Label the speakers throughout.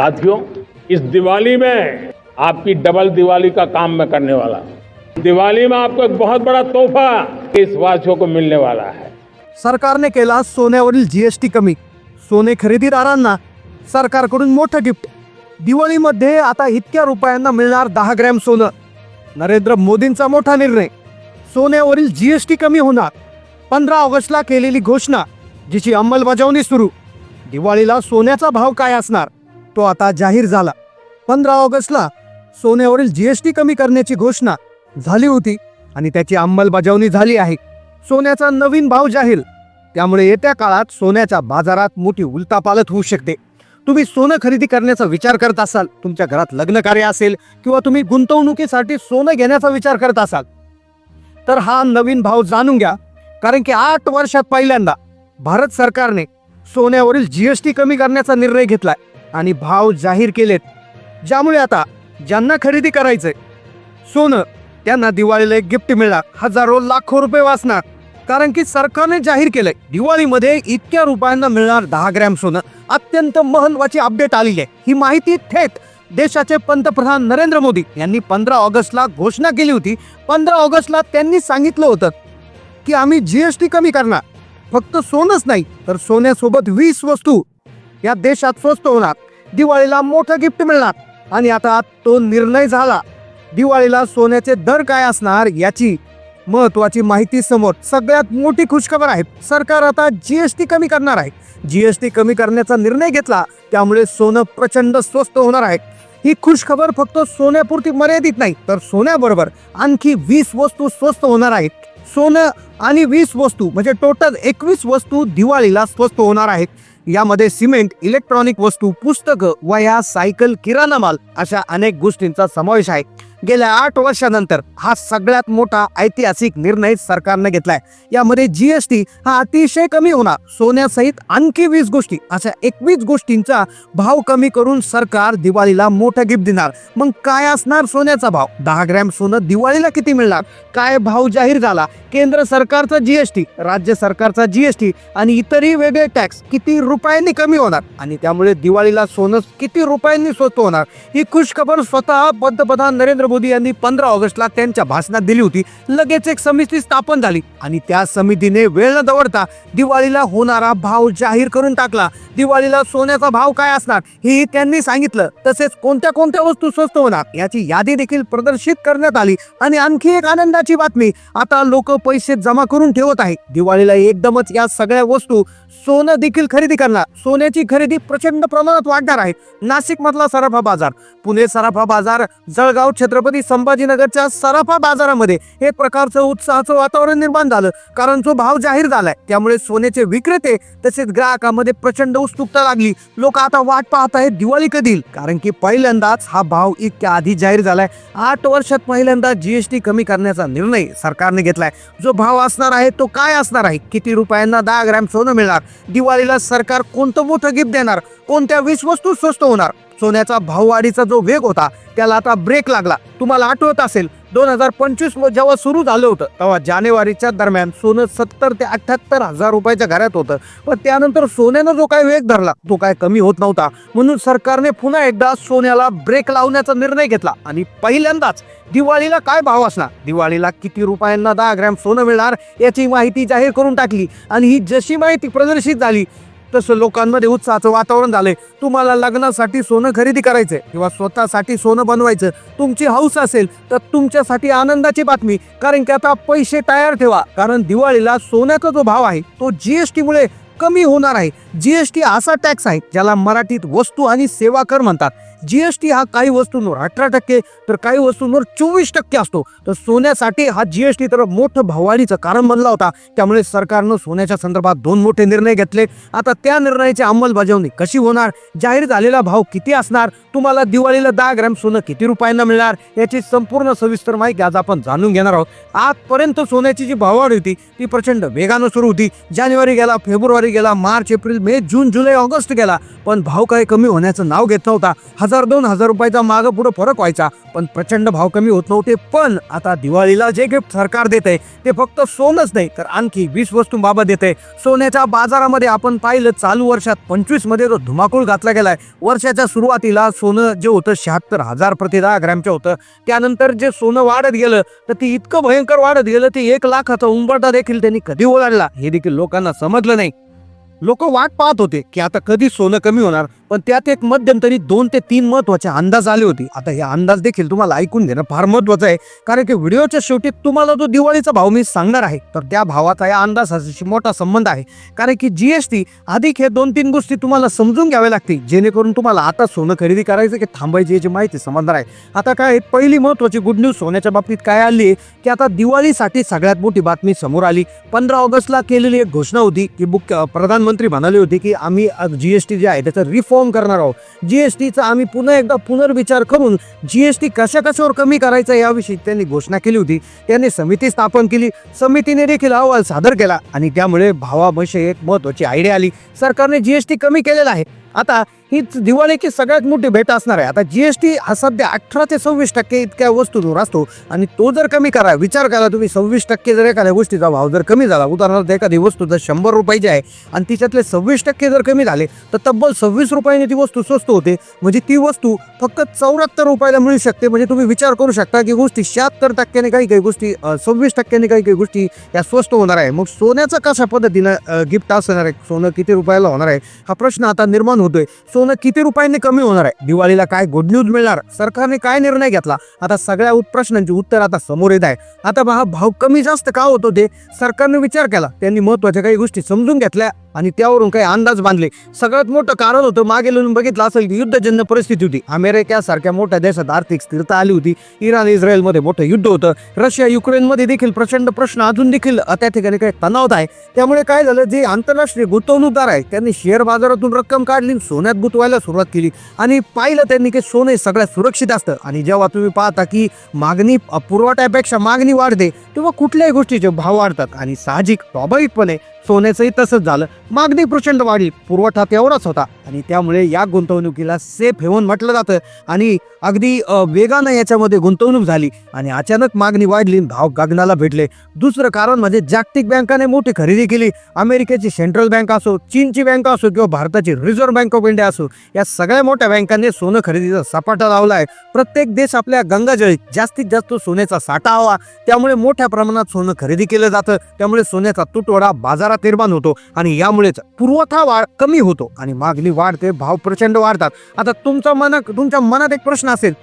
Speaker 1: साथियों इस दिवाली में आपकी डबल दिवाली का काम मैं करने वाला दिवाली में आपको एक बहुत बड़ा तोहफा देशवासियों को मिलने वाला है।
Speaker 2: सरकारने केला सोन्यावरील जीएसटी कमी सोने खरेदीदारांना सरकारकडून मोठं गिफ्ट। दिवाळीमध्ये आता इतक्या रुपयांना मिळणार दहा ग्रॅम सोनं। नरेंद्र मोदींचा मोठा निर्णय सोन्यावरील जीएसटी कमी होणार। पंधरा ऑगस्टला केलेली घोषणा जिची अंमलबजावणी सुरू। दिवाळीला सोन्याचा भाव काय असणार? तो आता जाहीर झाला. पंधरा ऑगस्टला सोन्यावरील जीएसटी कमी करण्याची घोषणा झाली होती आणि त्याची अंमलबजावणी झाली आहे. सोन्याचा नवीन भाव जाहीर. त्यामुळे येत्या काळात सोन्याच्या बाजारात मोठी उलतापालत होऊ शकते. तुम्ही सोनं खरेदी करण्याचा विचार करत असाल तुमच्या घरात लग्न कार्य असेल किंवा तुम्ही गुंतवणुकीसाठी सोनं घेण्याचा विचार करत असाल तर हा नवीन भाव जाणून घ्या. कारण की आठ वर्षात पहिल्यांदा भारत सरकारने सोन्यावरील जीएसटी कमी करण्याचा निर्णय घेतलाय. आणि भाव जाहीर केलेत. ज्यामुळे आता ज्यांना खरेदी करायचंय सोनं त्यांना दिवाळीला एक गिफ्ट मिळणार हजारो लाखो रुपये वाचणार. कारण की सरकारने जाहीर केलंय दिवाळीमध्ये इतक्या रुपयांना मिळणार दहा ग्रॅम सोनं. अत्यंत महत्वाची अपडेट आलेली आहे. ही माहिती थेट देशाचे पंतप्रधान नरेंद्र मोदी यांनी पंधरा ऑगस्टला घोषणा केली होती. पंधरा ऑगस्टला त्यांनी सांगितलं होतं की आम्ही जीएसटी कमी करणार. फक्त सोनंच नाही तर सोन्यासोबत वीस वस्तू या देशात स्वस्त होणार. दिवाळीला मोठं गिफ्ट मिळणार. आणि आता तो निर्णय झाला. दिवाळीला सोन्याचे दर काय असणार याची महत्वाची माहिती समोर सगळ्यात मोठी खुशखबर आहे. सरकार आता जीएसटी कमी करणार आहे. जीएसटी कमी करण्याचा निर्णय घेतला त्यामुळे सोनं प्रचंड स्वस्त होणार आहे. ही खुशखबर फक्त सोन्यापुरती मर्यादित नाही तर सोन्याबरोबर आणखी वीस वस्तू स्वस्त होणार आहेत. सोनं आणि वीस वस्तू म्हणजे टोटल एकवीस वस्तू दिवाळीला स्वस्त होणार आहेत. यामध्ये सिमेंट इलेक्ट्रॉनिक वस्तू पुस्तकं वया सायकल किराणा माल अशा अनेक गोष्टींचा समावेश आहे. गेल्या आठ वर्षानंतर हा सगळ्यात मोठा ऐतिहासिक निर्णय सरकारने घेतलाय. यामध्ये जीएसटी हा अतिशय कमी होणार. सोन्यासहित आणखी वीस गोष्टी अशा एकवीस गोष्टींचा भाव कमी करून सरकार दिवाळीला मोठं गिफ्ट देणार. मग काय असणार सोन्याचा भाव? दहा ग्रॅम सोनं दिवाळीला किती मिळणार? काय भाव जाहीर झाला? केंद्र सरकारचा जीएसटी राज्य सरकारचा जीएसटी आणि इतरही वेगळे टॅक्स किती रुपयांनी कमी होणार? आणि त्यामुळे दिवाळीला सोनं किती रुपयांनी स्वस्त होणार? ही खुशखबर स्वतः पंतप्रधान नरेंद्र मोदी यांनी पंधरा ऑगस्टला त्यांच्या भाषणात दिली होती. लगेच एक समिती स्थापन झाली आणि त्या समितीने वेळ न दवडता दिवाळीला होणारा भाव जाहीर करून टाकला. दिवाळीला सोन्याचा भाव काय असणार हे त्यांनी सांगितलं. तसेच कोणत्या कोणत्या वस्तू स्वस्त होणार याची यादी देखील प्रदर्शित करण्यात आली. आणि आणखी एक आनंदाची बातमी आता लोक पैसे जमा करून ठेवत आहे दिवाळीला एकदमच या सगळ्या वस्तू सोनं देखील खरेदी करणार. सोन्याची खरेदी प्रचंड प्रमाणात वाढणार आहे. नाशिक मधला सराफा बाजार. पुणे सराफा बाजार जळगाव छत्रपती संभाजीनगरच्या सराफा बाजारामध्ये एक प्रकारचं उत्साहाचं वातावरण निर्माण झालं. कारण जो भाव जाहीर झालाय त्यामुळे सोन्याचे विक्रेते तसेच ग्राहकामध्ये प्रचंड उत्सुकता लागली. लोक आता वाट पाहत आहेत दिवाळी कधी कारण की पहिल्यांदाच हा भाव इतक्या आधी जाहीर झालाय. आठ वर्षात पहिल्यांदा जीएसटी कमी करण्याचा निर्णय सरकारने घेतलाय. जो भाव असणार आहे तो काय असणार आहे? किती रुपयांना दहा ग्रॅम सोनं मिळणार? दिवाळीला सरकार कोणतं मोठं गिफ्ट देणार? कोणत्या वीस वस्तू स्वस्त होणार? सोन्याचा भाववाढीचा जो वेग होता त्याला आता ब्रेक लागला. तुम्हाला आठवत असेल दोन हजार पंचवीस जेव्हा सुरू झालं होतं तेव्हा जानेवारीच्या दरम्यान सोनं सत्तर ते अठ्याहत्तर हजार रुपयाच्या घरात होतं. पण त्यानंतर सोन्यानं जो काय वेग धरला तो काय कमी होत नव्हता. म्हणून सरकारने पुन्हा एकदा सोन्याला ब्रेक लावण्याचा निर्णय घेतला. आणि पहिल्यांदाच दिवाळीला काय भाव असणार? दिवाळीला किती रुपयांना दहा ग्रॅम सोनं मिळणार याची माहिती जाहीर करून टाकली. आणि ही जशी माहिती प्रदर्शित झाली तसं लोकांमध्ये उत्साहाचं वातावरण झालंय. तुम्हाला लग्नासाठी सोनं खरेदी करायचंय किंवा स्वतःसाठी सोनं बनवायचं तुमची हौस असेल तर तुमच्यासाठी आनंदाची बातमी. कारण की आता पैसे तयार ठेवा. कारण दिवाळीला सोन्याचा जो भाव आहे तो जीएसटी मुळे कमी होणार आहे. जीएसटी असा टॅक्स आहे ज्याला मराठीत वस्तू आणि सेवा कर म्हणतात. जीएसटी हा काही वस्तूंवर अठरा टक्के तर काही वस्तूंवर चोवीस टक्के असतो. तर सोन्यासाठी हा जीएसटी तर मोठं भाववाढीचं कारण बनला होता. त्यामुळे सरकारनं सोन्याच्या संदर्भात दोन मोठे निर्णय घेतले. आता त्या निर्णयाची अंमलबजावणी कशी होणार? जाहीर झालेला भाव किती असणार? तुम्हाला दिवाळीला दहा ग्रॅम सोनं किती रुपयांना मिळणार? याची संपूर्ण सविस्तर माहिती आज आपण जाणून घेणार आहोत. आजपर्यंत सोन्याची जी भाववाढ होती ती प्रचंड वेगानं सुरू होती. जानेवारी गेला फेब्रुवारी गेला मार्च एप्रिल मे जून जुलै ऑगस्ट गेला. पण भाव काही कमी होण्याचं नाव घेत नव्हता. हजार दोन हजार रुपयाचा मागं पुढं फरक व्हायचा. पण प्रचंड भाव कमी होत नव्हते. पण आता दिवाळीला जे गिफ्ट सरकार देते ते फक्त सोनच नाही तर आणखी वीस वस्तूंबाबत आहे सोन्याच्या बाजारामध्ये आपण पाहिलं चालू वर्षात पंचवीसमध्ये तो धुमाकूळ घातला गेलाय. वर्षाच्या सुरुवातीला सोनं जे होतं शहात्तर हजार प्रति दहा ग्रॅमचं होतं. त्यानंतर जे सोनं वाढत गेलं तर ते इतकं भयंकर वाढत गेलं ते एक लाखाचा उंबरटा देखील त्यांनी कधी ओलाडला? हे देखील लोकांना समजलं नाही. लोक वाट पाहत होते की आता कधी सोनं कमी होणार पण त्यात एक मध्यंतरी दोन ते तीन महत्त्वाचे अंदाज आले होते. आता हे अंदाज देखील तुम्हाला ऐकून घेणं फार महत्वाचं आहे कारण की व्हिडिओच्या शेवटी तुम्हाला जो दिवाळीचा भाव मी सांगणार आहे तर त्या भावाचा या अंदाजाशी मोठा संबंध आहे. कारण की जीएसटी अधिक हे दोन तीन गोष्टी तुम्हाला समजून घ्याव्या लागतील जेणेकरून तुम्हाला आता सोनं खरेदी करायचं की थांबायची याची माहिती समजणार आहे. आता काय पहिली महत्वाची गुड न्यूज सोन्याच्या बाबतीत काय आली की आता दिवाळीसाठी सगळ्यात मोठी बातमी समोर आली. पंधरा ऑगस्टला केलेली एक घोषणा होती की बुक प्रधानमंत्री म्हणाले होते की आम्ही जी एस जे आहे त्याचा रिफॉर्म करणार आहोत. टीचा आम्ही पुन्हा एकदा पुनर्विचार करून जी एस टी कशा कशावर कमी करायचा याविषयी त्यांनी घोषणा केली होती. त्यांनी समिती स्थापन केली. समितीने देखील अहवाल सादर केला आणि त्यामुळे भावाविषयी एक महत्त्वाची आयडिया आली. सरकारने जी एस टी कमी केलेला आहे. आता हीच दिवाळीची सगळ्यात मोठी भेट असणार आहे. आता जी एस टी हा सध्या अठरा ते सव्वीस टक्के इतक्या वस्तूंवर असतो आणि तो जर कमी करा विचार करा तुम्ही सव्वीस टक्के जर एखाद्या गोष्टीचा भाव जर कमी झाला उदाहरणार्थ एखादी वस्तू जर शंभर रुपयाची आहे आणि तिच्यातले सव्वीस टक्के जर कमी झाले तर तब्बल सव्वीस रुपयाने ती वस्तू स्वस्त होते. म्हणजे ती वस्तू फक्त चौऱ्याहत्तर रुपयाला मिळू शकते. म्हणजे तुम्ही विचार करू शकता की गोष्टी शहात्तर टक्क्याने काही काही गोष्टी सव्वीस टक्क्याने काही काही गोष्टी या स्वस्त होणार आहे. मग सोन्याचं कशा पद्धतीनं गिफ्ट असणार आहे? सोनं किती रुपयाला होणार आहे? हा प्रश्न आता निर्माण होतोय. सोनं किती रुपयांनी कमी होणार आहे? दिवाळीला काय गुड न्यूज मिळणार? सरकारने काय निर्णय घेतला? आता सगळ्या प्रश्नांची उत्तर आता समोर येत आहे आता पहा भाव कमी जास्त का होतो ते सरकारने विचार केला. त्यांनी महत्त्वाच्या काही गोष्टी समजून घेतल्या आणि त्यावरून काही अंदाज बांधले. सगळ्यात मोठं कारण होतं मागे लिहून बघितलं असेल की युद्धजन्य परिस्थिती होती. अमेरिकेसारख्या मोठ्या देशात आर्थिक स्थिरता आली होती. इराण इस्रायलमध्ये मोठं युद्ध होतं. रशिया युक्रेनमध्ये देखील प्रचंड प्रश्न अजून देखील त्या ठिकाणी काही तणावत आहे. त्यामुळे काय झालं जे आंतरराष्ट्रीय गुंतवणूकदार आहे त्यांनी शेअर बाजारातून रक्कम काढली सोन्यात गुंतवायला सुरुवात केली. आणि पाहिलं त्यांनी की सोने सगळ्यात सुरक्षित असतं. आणि जेव्हा तुम्ही पाहता की मागणी पुरवठ्यापेक्षा मागणी वाढते तेव्हा कुठल्याही गोष्टीचे भाव वाढतात. आणि साहजिक स्वाभाविकपणे सोन्याचंही तसंच झालं. मागणी प्रचंड वाढली. पुरवठा तेवढाच होता. आणि त्यामुळे या गुंतवणुकीला सेफ हेवन म्हटलं जातं. आणि अगदी वेगानं याच्यामध्ये गुंतवणूक झाली. आणि अचानक मागणी वाढली आणि भाव गगनाला भेटले. दुसरं कारण म्हणजे जागतिक बँकाने मोठी खरेदी केली. अमेरिकेची सेंट्रल बँक असो चीनची बँक असो किंवा भारताची रिझर्व्ह बँक ऑफ इंडिया असो या सगळ्या मोठ्या बँकांनी सोनं खरेदीचा सपाटा लावला आहे प्रत्येक देश आपल्या गंगाजळी जास्तीत जास्त सोन्याचा साठा हवा. त्यामुळे मोठ्या प्रमाणात सोनं खरेदी केलं जातं. त्यामुळे सोन्याचा तुटवडा बाजारात निर्माण होतो आणि यामुळेच पुरवठा वाढ कमी होतो आणि मागणी वाढते भाव प्रचंड वाढतात. आता तुमचा मनात तुमच्या मनात एक प्रश्न असेल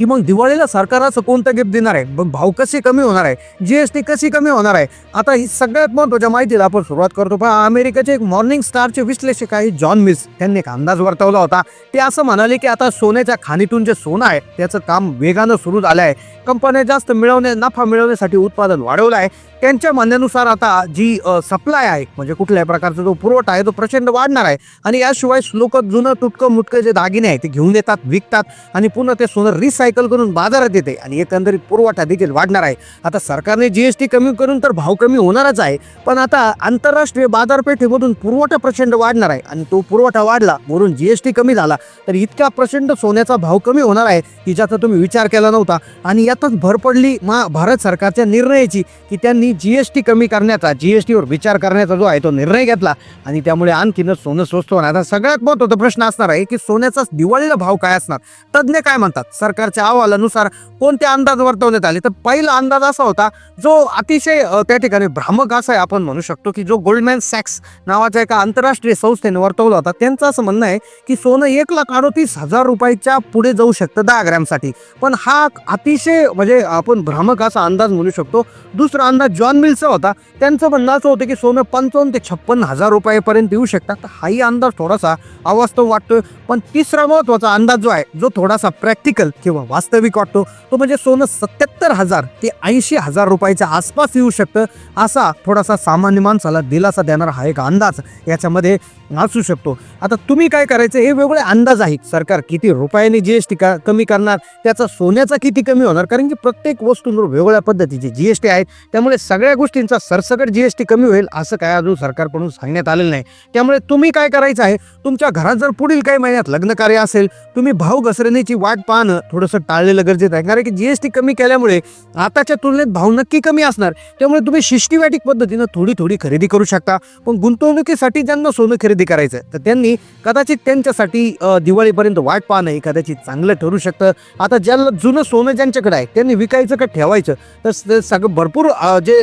Speaker 2: की मग दिवाळीला सरकार असं कोणतं गिफ्ट देणार आहे? मग भाव कसे कमी होणार आहे? जी एस टी कशी कमी होणार आहे? आता ही सगळ्यात महत्त्वाच्या माहितीला आपण सुरुवात करतो. पण अमेरिकेचे एक मॉर्निंग स्टारचे विश्लेषक आहे जॉन मिस त्यांनी एक अंदाज वर्तवला होता. ते असं म्हणाले की आता सोन्याच्या खाणीतून जे सोनं आहे त्याचं काम वेगानं सुरू झालं आहे. कंपन्या जास्त मिळवणे नफा मिळवण्यासाठी उत्पादन वाढवलं आहे. त्यांच्या म्हणण्यानुसार आता जी सप्लाय आहे म्हणजे कुठल्याही प्रकारचा जो पुरवठा आहे तो प्रचंड वाढणार आहे. आणि याशिवाय लोक जुनं तुटकं मुटकं जे दागिने आहे ते घेऊन येतात विकतात आणि पुन्हा ते सोनं सायकल करून बाजारात येते आणि एकंदरीत पुरवठा देखील वाढणार आहे. आता सरकारने जीएसटी कमी करून तर भाव कमी होणारच आहे पण आता आंतरराष्ट्रीय बाजारपेठेमधून पुरवठा प्रचंड वाढणार आहे आणि तो पुरवठा वाढला वरून जीएसटी कमी झाला तर इतका प्रचंड सोन्याचा भाव कमी होणार आहे की ज्याचा तुम्ही विचार केला नव्हता. आणि यातच भर पडली मा भारत सरकारच्या निर्णयाची की त्यांनी जीएसटी कमी करण्याचा जीएसटीवर विचार करण्याचा जो आहे तो निर्णय घेतला. आणि त्यामुळे आणखीनच सोनं स्वस्त होणार. आता सगळ्यात महत्त्वाचा प्रश्न असणार आहे की सोन्याचा दिवाळीला भाव काय असणार? तज्ज्ञ काय म्हणतात? सरकार सरकारच्या अहवालानुसार कोणते अंदाज वर्तवण्यात आले? तर पहिला अंदाज असा होता जो अतिशय त्या ठिकाणी भ्रामक असा आहे आपण म्हणू शकतो की जो गोल्डमॅन सॅक्स नावाच्या एका आंतरराष्ट्रीय संस्थेने वर्तवला होता. त्यांचं असं म्हणणं आहे की सोनं एक लाख अडोतीस हजार रुपयाच्या पुढे जाऊ शकतं दहा ग्रॅमसाठी. पण हा अतिशय म्हणजे आपण भ्रामक असा अंदाज म्हणू शकतो. दुसरा अंदाज जॉन मिलचा होता. त्यांचं म्हणणं असं होतं की सोनं पंचावन्न ते छप्पन हजार रुपयापर्यंत येऊ शकतात हाही अंदाज थोडासा अवास्तव वाटतोय. पण तिसरा महत्त्वाचा अंदाज जो आहे जो थोडासा प्रॅक्टिकल किंवा वास्तविक वाटतो तो म्हणजे सोनं सत्याहत्तर हजार ते ऐंशी हजार रुपयाच्या आसपास येऊ शकतं असा थोडासा सामान्य माणसाला दिलासा देणारा हा एक अंदाज याच्यामध्ये असू शकतो. आता तुम्ही काय करायचं हे वेगळे अंदाज आहेत. सरकार किती रुपयाने जी एस टी का कमी करणार त्याचा सोन्याचा किती कमी होणार? कारण की प्रत्येक वस्तूंवर वेगवेगळ्या पद्धतीचे जी एस टी आहेत. त्यामुळे सगळ्या गोष्टींचा सरसकट जी एस टी कमी होईल असं काय अजून सरकारकडून सांगण्यात आलेलं नाही. त्यामुळे तुम्ही काय करायचं आहे तुमच्या घरात जर पुढील काही महिन्यात लग्न कार्य असेल तुम्ही भाव घसरण्याची वाट पाहणं थोडंसं टाळलेलं गरजेचं आहे. कारण की जी एस टी कमी केल्यामुळे आताच्या तुलनेत भाव नक्की कमी असणार. त्यामुळे तुम्ही सिस्टमॅटिक पद्धतीनं थोडी थोडी खरेदी करू शकता. पण गुंतवणुकीसाठी ज्यांना सोनं खरेदी करायचं आहे, तर त्यांनी कदाचित त्यांच्यासाठी दिवाळीपर्यंत वाट पाहणं हे कदाचित चांगलं ठरू शकतं. आता ज्याला जुनं सोनं ज्यांच्याकडे आहे त्यांनी विकायचं का ठेवायचं? तर सगळं भरपूर जे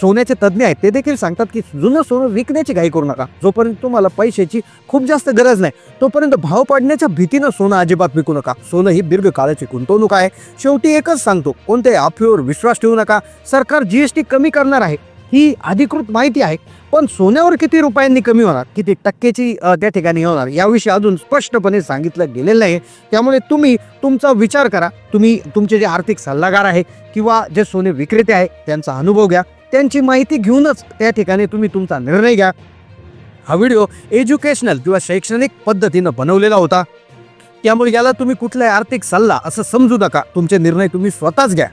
Speaker 2: सोन्याचे तज्ज्ञ आहेत ते देखील सांगतात की जुनं सोनं विकण्याची घाई करू नका. जोपर्यंत तुम्हाला पैशाची खूप जास्त गरज नाही तोपर्यंत भाव पाडण्याच्या भीतीनं सोनं अजिबात विकू नका. सोनं ही दीर्घकाळाची गुंतवणूक आहे. शेवटी एकच सांगतो कोणत्याही अफवेवर विश्वास ठेवू नका. सरकार जीएसटी कमी करणार आहे ही अधिकृत माहिती आहे. पण सोन्यावर किती रुपयांनी कमी होणार किती टक्केची त्या ठिकाणी होणार याविषयी अजून स्पष्टपणे सांगितलं गेलेलं नाही. त्यामुळे तुम्ही तुमचा विचार करा. तुम्ही तुमचे जे आर्थिक सल्लागार आहे किंवा जे सोने विक्रेते आहे त्यांचा अनुभव घ्या. त्यांची माहिती घेऊनच त्या ठिकाणी तुम्ही तुमचा निर्णय घ्या. हा व्हिडिओ एज्युकेशनल किंवा शैक्षणिक पद्धतीनं बनवलेला होता. त्यामुळे याला तुम्ही कुठलाही आर्थिक सल्ला असं समजू नका. तुमचे निर्णय तुम्ही स्वतःच घ्या.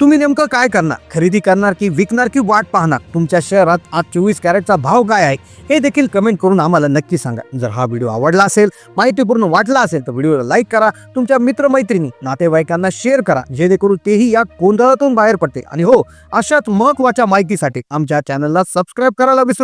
Speaker 2: तुम्ही नेमकं काय करणार? खरेदी करणार की विकणार की वाट पाहणार? तुमच्या शहरात आज चोवीस कॅरेटचा भाव काय आहे? हे देखील कमेंट करून आम्हाला नक्की सांगा. जर हा व्हिडिओ आवडला असेल माहितीपूर्ण वाटला असेल तर व्हिडिओला लाईक करा. तुमच्या मित्रमैत्रिणी नातेवाईकांना शेअर करा. जेणेकरून तेही या गोंधळातून बाहेर पडते. आणि हो अशाच महत्त्वाच्या माहितीसाठी आमच्या चॅनलला सबस्क्राईब करायला विसरू